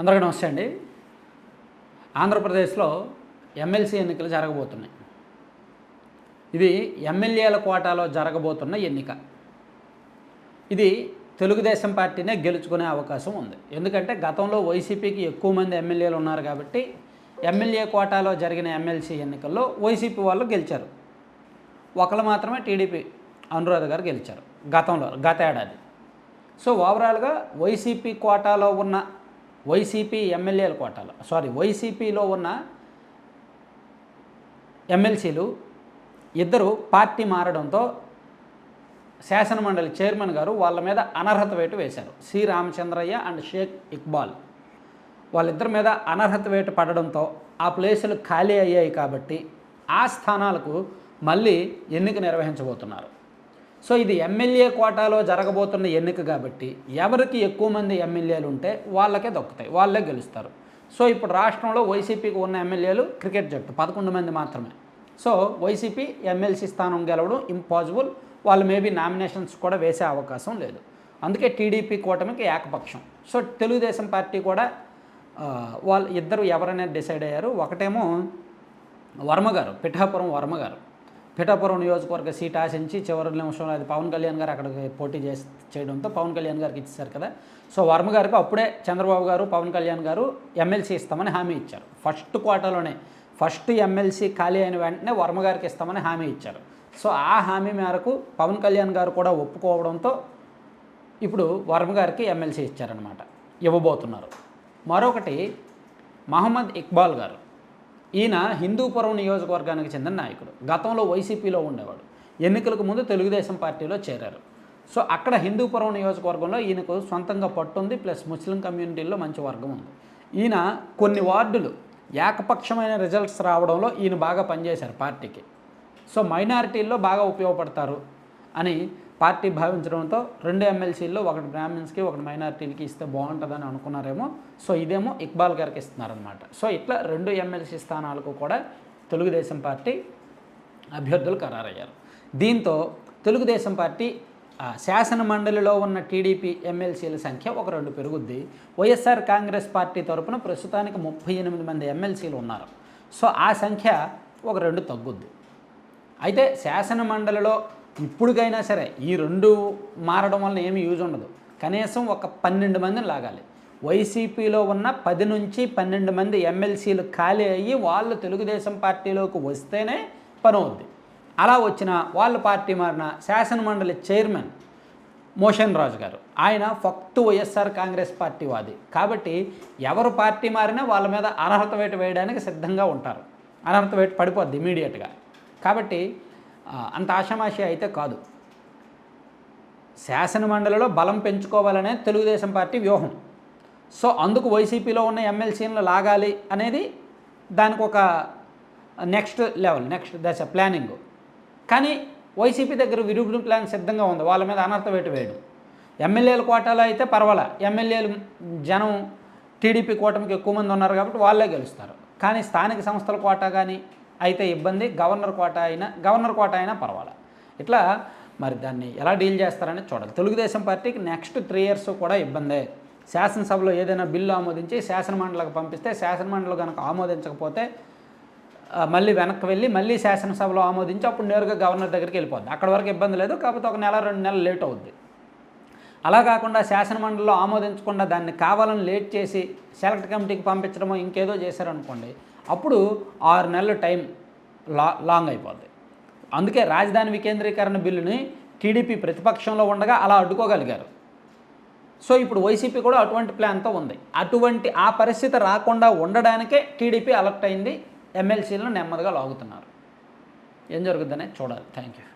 అందరికీ నమస్తే అండి. ఆంధ్రప్రదేశ్లో ఎమ్మెల్సీ ఎన్నికలు జరగబోతున్నాయి. ఇది ఎమ్మెల్యేల కోటాలో జరగబోతున్న ఎన్నిక. ఇది తెలుగుదేశం పార్టీనే గెలుచుకునే అవకాశం ఉంది. ఎందుకంటే గతంలో వైసీపీకి ఎక్కువ మంది ఎమ్మెల్యేలు ఉన్నారు కాబట్టి ఎమ్మెల్యే కోటాలో జరిగిన ఎమ్మెల్సీ ఎన్నికల్లో వైసీపీ వాళ్ళు గెలిచారు. ఒకరు మాత్రమే టీడీపీ అనురాధ గారు గెలిచారు గతంలో గత ఏడాది. సో ఓవరాల్గా వైసీపీ కోటాలో ఉన్న వైసీపీ ఎమ్మెల్యేల కోటాలో. సారీ వైసీపీలో ఉన్న ఎమ్మెల్సీలు ఇద్దరు పార్టీ మారడంతో శాసనమండలి చైర్మన్ గారు వాళ్ళ మీద అనర్హత వేటు వేశారు. సి. రామచంద్రయ్య అండ్ షేక్ ఇక్బాల్. వాళ్ళిద్దరి మీద అనర్హత వేటు పడడంతో ఆ ప్లేసులు ఖాళీ అయ్యాయి కాబట్టి ఆ స్థానాలకు మళ్ళీ ఎన్నిక నిర్వహించబోతున్నారు. సో ఇది ఎమ్మెల్యే కోటాలో జరగబోతున్న ఎన్నిక కాబట్టి ఎవరికి ఎక్కువ మంది ఎమ్మెల్యేలు ఉంటే వాళ్ళకే దొక్కుతాయి వాళ్ళే గెలుస్తారు. సో ఇప్పుడు రాష్ట్రంలో వైసీపీకి ఉన్న ఎమ్మెల్యేలు క్రికెట్ జట్టు పదకొండు మంది మాత్రమే. సో వైసీపీ ఎమ్మెల్సీ స్థానం గెలవడం ఇంపాసిబుల్ వాళ్ళు మేబీ నామినేషన్స్ కూడా వేసే అవకాశం లేదు. అందుకే టీడీపీ కూటమికి ఏకపక్షం. సో తెలుగుదేశం పార్టీ కూడా వాళ్ళు ఇద్దరు ఎవరనేది డిసైడ్ అయ్యారు. ఒకటేమో వర్మ గారు పిఠాపురం వర్మ గారు. పిఠాపురం నియోజకవర్గ సీట్ ఆశించి చివరి నిమిషంలో అది పవన్ కళ్యాణ్ గారు అక్కడికి పోటీ చేసి చేయడంతో పవన్ కళ్యాణ్ గారికి ఇచ్చేశారు కదా. సో వర్మ గారికి అప్పుడే చంద్రబాబు గారు పవన్ కళ్యాణ్ గారు ఎమ్మెల్సీ ఇస్తామని హామీ ఇచ్చారు. ఫస్ట్ క్వార్టర్లోనే ఫస్ట్ ఎమ్మెల్సీ ఖాళీ అయిన వెంటనే వర్మ గారికి ఇస్తామని హామీ ఇచ్చారు. సో ఆ హామీ మేరకు పవన్ కళ్యాణ్ గారు కూడా ఒప్పుకోవడంతో ఇప్పుడు వర్మ గారికి ఎమ్మెల్సీ ఇచ్చారనమాట ఇవ్వబోతున్నారు. మరొకటి మహమ్మద్ ఇక్బాల్ గారు. ఈయన హిందూపురం నియోజకవర్గానికి చెందిన నాయకుడు. గతంలో వైసీపీలో ఉండేవాడు. ఎన్నికలకు ముందు తెలుగుదేశం పార్టీలో చేరారు. సో అక్కడ హిందూపురం నియోజకవర్గంలో ఈయనకు సొంతంగా పట్టుంది ప్లస్ ముస్లిం కమ్యూనిటీల్లో మంచి వర్గం ఉంది. ఈయన కొన్ని వార్డులు ఏకపక్షమైన రిజల్ట్స్ రావడంలో ఈయన బాగా పనిచేశారు పార్టీకి. సో మైనారిటీల్లో బాగా ఉపయోగపడతారు అని పార్టీ భావించడంతో రెండు ఎమ్మెల్సీల్లో ఒకటి బ్రాహ్మిన్స్కి ఒకటి మైనారిటీలకి ఇస్తే బాగుంటుందని అనుకున్నారేమో. సో ఇదేమో ఇక్బాల్ గారికి ఇస్తున్నారనమాట సో ఇట్లా రెండు ఎమ్మెల్సీ స్థానాలకు కూడా తెలుగుదేశం పార్టీ అభ్యర్థులు ఖరారయ్యారు. దీంతో తెలుగుదేశం పార్టీ శాసన మండలిలో ఉన్న టీడీపీ ఎమ్మెల్సీల సంఖ్య ఒక రెండు పెరుగుద్ది. వైఎస్ఆర్ కాంగ్రెస్ పార్టీ తరపున ప్రస్తుతానికి ముప్పై ఎనిమిది మంది ఎమ్మెల్సీలు ఉన్నారు. సో ఆ సంఖ్య ఒక రెండు తగ్గుద్ది. అయితే శాసన మండలిలో ఇప్పుడుకైనా సరే ఈ రెండు మారడం వల్ల ఏమి యూజ్ ఉండదు. కనీసం ఒక పన్నెండు మందిని లాగాలి. వైసీపీలో ఉన్న పది నుంచి పన్నెండు మంది ఎమ్మెల్సీలు ఖాళీ అయ్యి వాళ్ళు తెలుగుదేశం పార్టీలోకి వస్తేనే పని అవుద్ది. అలా వచ్చిన వాళ్ళ పార్టీ మారిన శాసన మండలి చైర్మన్ మోషన్ రాజు గారు ఆయన ఫక్తు వైఎస్ఆర్ కాంగ్రెస్ పార్టీ వాది. కాబట్టి ఎవరు పార్టీ మారినా వాళ్ళ మీద అనర్హత వేటు వేయడానికి సిద్ధంగా ఉంటారు. అనర్హత వేటు పడిపోద్ది ఇమీడియట్గా. కాబట్టి అంత ఆషామాషి అయితే కాదు. శాసన మండలిలో బలం పెంచుకోవాలనే తెలుగుదేశం పార్టీ వ్యూహం. సో అందుకు వైసీపీలో ఉన్న ఎమ్మెల్సీలను లాగాలి అనేది దానికి ఒక నెక్స్ట్ లెవెల్ నెక్స్ట్ దశ ప్లానింగ్. కానీ వైసీపీ దగ్గర విరుగుడు ప్లాన్ సిద్ధంగా ఉంది. వాళ్ళ మీద అనర్థ వేటు వేయడం. ఎమ్మెల్యేల కోటాలో అయితే పర్వాలా. ఎమ్మెల్యేలు జనం టీడీపీ కూటమికి ఎక్కువ మంది ఉన్నారు కాబట్టి వాళ్ళే గెలుస్తారు. కానీ స్థానిక సంస్థల కోటా కానీ అయితే ఇబ్బంది గవర్నర్ కోట అయినా గవర్నర్ కోట అయినా పర్వాలా. ఇట్లా మరి దాన్ని ఎలా డీల్ చేస్తారని చూడాలి. తెలుగుదేశం పార్టీకి నెక్స్ట్ త్రీ ఇయర్స్ కూడా ఇబ్బందే. శాసనసభలో ఏదైనా బిల్లు ఆమోదించి శాసనమండలికి పంపిస్తే శాసనమండలి కనుక ఆమోదించకపోతే మళ్ళీ వెనక్కి వెళ్ళి మళ్ళీ శాసనసభలో ఆమోదించి అప్పుడు నేరుగా గవర్నర్ దగ్గరికి వెళ్ళిపోద్ది. అక్కడ వరకు ఇబ్బంది లేదు కాకపోతే ఒక నెల రెండు నెలలు లేట్ అవుద్ది. అలా కాకుండా శాసనమండలిలో ఆమోదించకుండా దాన్ని కావాలని లేట్ చేసి సెలెక్ట్ కమిటీకి పంపించడమో ఇంకేదో చేశారనుకోండి అప్పుడు ఆరు నెలల టైం లా లాంగ్ అయిపోద్ది. అందుకే రాజధాని వికేంద్రీకరణ బిల్లుని టీడీపీ ప్రతిపక్షంలో ఉండగా అలా అడ్డుకోగలిగారు. సో ఇప్పుడు వైసీపీ కూడా అటువంటి ప్లాన్తో ఉంది. అటువంటి ఆ పరిస్థితి రాకుండా ఉండడానికే టీడీపీ అలర్ట్ అయింది. ఎమ్మెల్సీలను నెమ్మదిగా లాగుతున్నారు. ఏం జరుగుతుందనే చూడాలి. Thank you